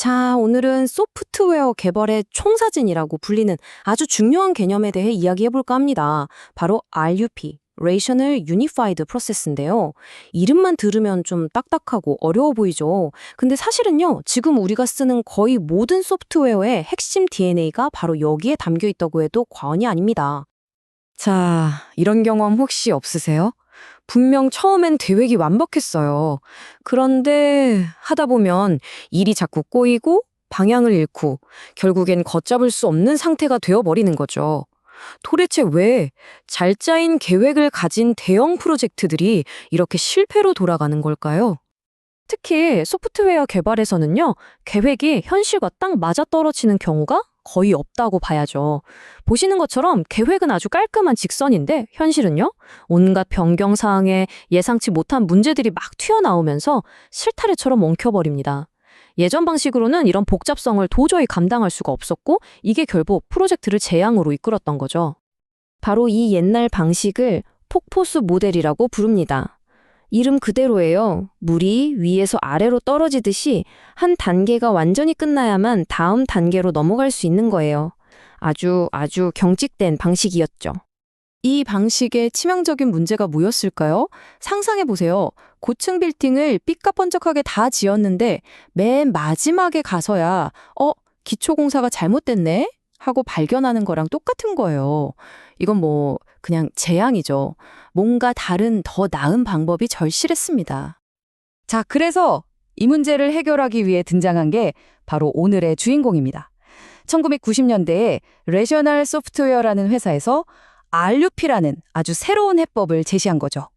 자, 오늘은 소프트웨어 개발의 총사진이라고 불리는 아주 중요한 개념에 대해 이야기해볼까 합니다. 바로 RUP, Rational Unified Process인데요. 이름만 들으면 좀 딱딱하고 어려워 보이죠. 근데 사실은요, 지금 우리가 쓰는 거의 모든 소프트웨어의 핵심 DNA가 바로 여기에 담겨 있다고 해도 과언이 아닙니다. 자, 이런 경험 혹시 없으세요? 분명 처음엔 계획이 완벽했어요. 그런데 하다 보면 일이 자꾸 꼬이고 방향을 잃고 결국엔 걷잡을 수 없는 상태가 되어버리는 거죠. 도대체 왜 잘 짜인 계획을 가진 대형 프로젝트들이 이렇게 실패로 돌아가는 걸까요? 특히 소프트웨어 개발에서는요, 계획이 현실과 딱 맞아떨어지는 경우가 거의 없다고 봐야죠. 보시는 것처럼 계획은 아주 깔끔한 직선인데 현실은요, 온갖 변경 사항에 예상치 못한 문제들이 막 튀어나오면서 실타래처럼 엉켜버립니다. 예전 방식으로는 이런 복잡성을 도저히 감당할 수가 없었고 이게 결국 프로젝트를 재앙으로 이끌었던 거죠. 바로 이 옛날 방식을 폭포수 모델이라고 부릅니다. 이름 그대로예요. 물이 위에서 아래로 떨어지듯이 한 단계가 완전히 끝나야만 다음 단계로 넘어갈 수 있는 거예요. 아주 아주 경직된 방식이었죠. 이 방식의 치명적인 문제가 뭐였을까요? 상상해 보세요. 고층 빌딩을 삐까번쩍하게 다 지었는데 맨 마지막에 가서야 어, 기초공사가 잘못됐네? 하고 발견하는 거랑 똑같은 거예요. 이건 뭐 그냥 재앙이죠. 뭔가 다른 더 나은 방법이 절실했습니다. 자, 그래서 이 문제를 해결하기 위해 등장한 게 바로 오늘의 주인공입니다. 1990년대에 레셔널 소프트웨어라는 회사에서 RUP라는 아주 새로운 해법을 제시한 거죠.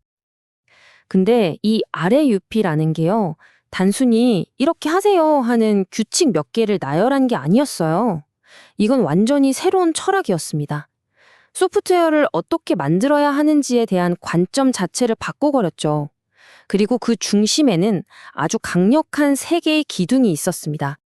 근데 이 아래 UP라는 게요. 단순히 이렇게 하세요 하는 규칙 몇 개를 나열한 게 아니었어요. 이건 완전히 새로운 철학이었습니다. 소프트웨어를 어떻게 만들어야 하는지에 대한 관점 자체를 바꿔버렸죠. 그리고 그 중심에는 아주 강력한 세 개의 기둥이 있었습니다.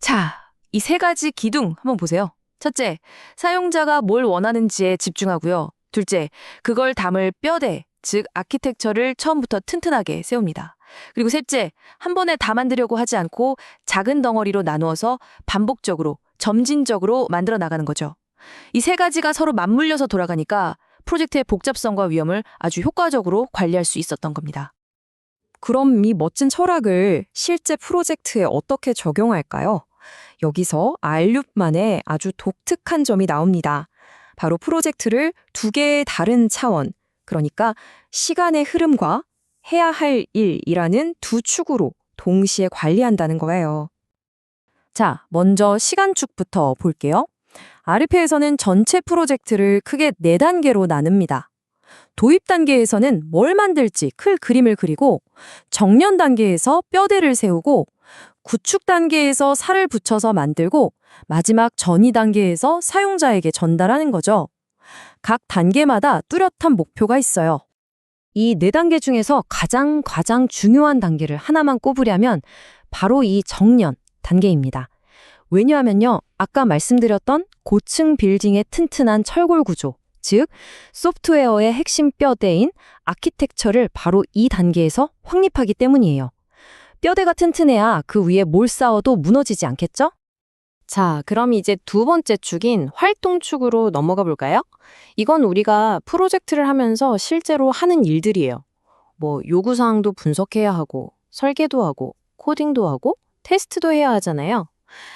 자, 이 세 가지 기둥 한번 보세요. 첫째, 사용자가 뭘 원하는지에 집중하고요. 둘째, 그걸 담을 뼈대, 즉 아키텍처를 처음부터 튼튼하게 세웁니다. 그리고 셋째, 한 번에 다 만들려고 하지 않고 작은 덩어리로 나누어서 반복적으로, 점진적으로 만들어 나가는 거죠. 이 세 가지가 서로 맞물려서 돌아가니까 프로젝트의 복잡성과 위험을 아주 효과적으로 관리할 수 있었던 겁니다. 그럼 이 멋진 철학을 실제 프로젝트에 어떻게 적용할까요? 여기서 알룹만의 아주 독특한 점이 나옵니다. 바로 프로젝트를 두 개의 다른 차원, 그러니까 시간의 흐름과 해야 할 일이라는 두 축으로 동시에 관리한다는 거예요. 자, 먼저 시간축부터 볼게요. 아르페에서는 전체 프로젝트를 크게 네 단계로 나눕니다. 도입 단계에서는 뭘 만들지 클 그림을 그리고 정년 단계에서 뼈대를 세우고 구축 단계에서 살을 붙여서 만들고 마지막 전이 단계에서 사용자에게 전달하는 거죠. 각 단계마다 뚜렷한 목표가 있어요. 이 네 단계 중에서 가장 가장 중요한 단계를 하나만 꼽으려면 바로 이 정년 단계입니다. 왜냐하면요, 아까 말씀드렸던 고층 빌딩의 튼튼한 철골 구조, 즉 소프트웨어의 핵심 뼈대인 아키텍처를 바로 이 단계에서 확립하기 때문이에요. 뼈대가 튼튼해야 그 위에 뭘 쌓아도 무너지지 않겠죠? 자, 그럼 이제 두 번째 축인 활동 축으로 넘어가 볼까요? 이건 우리가 프로젝트를 하면서 실제로 하는 일들이에요. 뭐 요구사항도 분석해야 하고, 설계도 하고, 코딩도 하고, 테스트도 해야 하잖아요.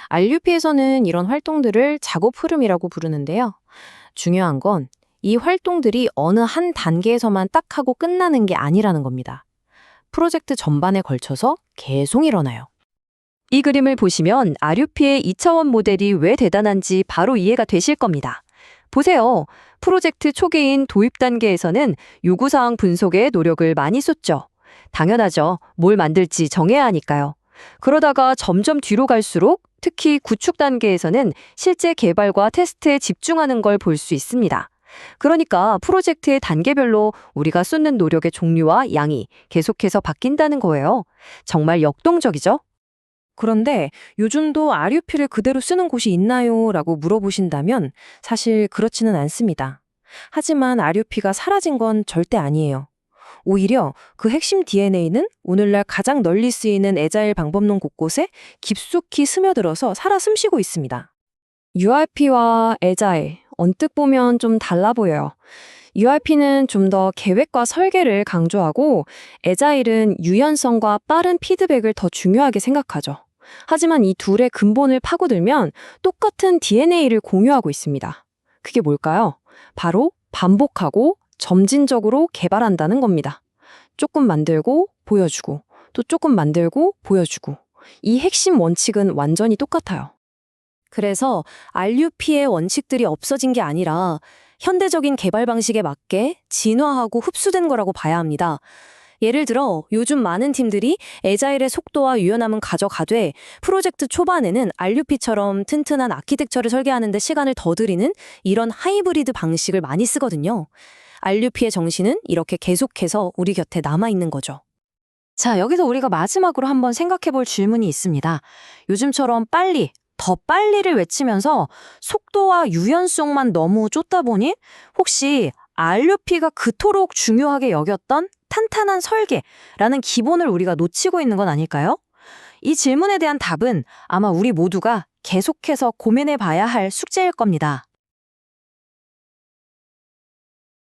RUP에서는 이런 활동들을 작업 흐름이라고 부르는데요. 중요한 건 이 활동들이 어느 한 단계에서만 딱 하고 끝나는 게 아니라는 겁니다. 프로젝트 전반에 걸쳐서 계속 일어나요. 이 그림을 보시면 RUP의 2차원 모델이 왜 대단한지 바로 이해가 되실 겁니다. 보세요. 프로젝트 초기인 도입 단계에서는 요구사항 분석에 노력을 많이 쏟죠. 당연하죠. 뭘 만들지 정해야 하니까요. 그러다가 점점 뒤로 갈수록 특히 구축 단계에서는 실제 개발과 테스트에 집중하는 걸 볼 수 있습니다. 그러니까 프로젝트의 단계별로 우리가 쏟는 노력의 종류와 양이 계속해서 바뀐다는 거예요. 정말 역동적이죠? 그런데 요즘도 RUP를 그대로 쓰는 곳이 있나요? 라고 물어보신다면 사실 그렇지는 않습니다. 하지만 RUP가 사라진 건 절대 아니에요. 오히려 그 핵심 DNA는 오늘날 가장 널리 쓰이는 에자일 방법론 곳곳에 깊숙이 스며들어서 살아 숨쉬고 있습니다. URP와 에자일, 언뜻 보면 좀 달라 보여요. URP는 좀 더 계획과 설계를 강조하고 에자일은 유연성과 빠른 피드백을 더 중요하게 생각하죠. 하지만 이 둘의 근본을 파고들면 똑같은 DNA를 공유하고 있습니다. 그게 뭘까요? 바로 반복하고 점진적으로 개발한다는 겁니다. 조금 만들고 보여주고 또 조금 만들고 보여주고 이 핵심 원칙은 완전히 똑같아요. 그래서 RUP의 원칙들이 없어진 게 아니라 현대적인 개발 방식에 맞게 진화하고 흡수된 거라고 봐야 합니다. 예를 들어 요즘 많은 팀들이 에자일의 속도와 유연함은 가져가되 프로젝트 초반에는 RUP처럼 튼튼한 아키텍처를 설계하는데 시간을 더 들이는 이런 하이브리드 방식을 많이 쓰거든요. RUP의 정신은 이렇게 계속해서 우리 곁에 남아있는 거죠. 자, 여기서 우리가 마지막으로 한번 생각해 볼 질문이 있습니다. 요즘처럼 빨리, 더 빨리를 외치면서 속도와 유연성만 너무 쫓다 보니 혹시 RUP가 그토록 중요하게 여겼던 탄탄한 설계라는 기본을 우리가 놓치고 있는 건 아닐까요? 이 질문에 대한 답은 아마 우리 모두가 계속해서 고민해 봐야 할 숙제일 겁니다.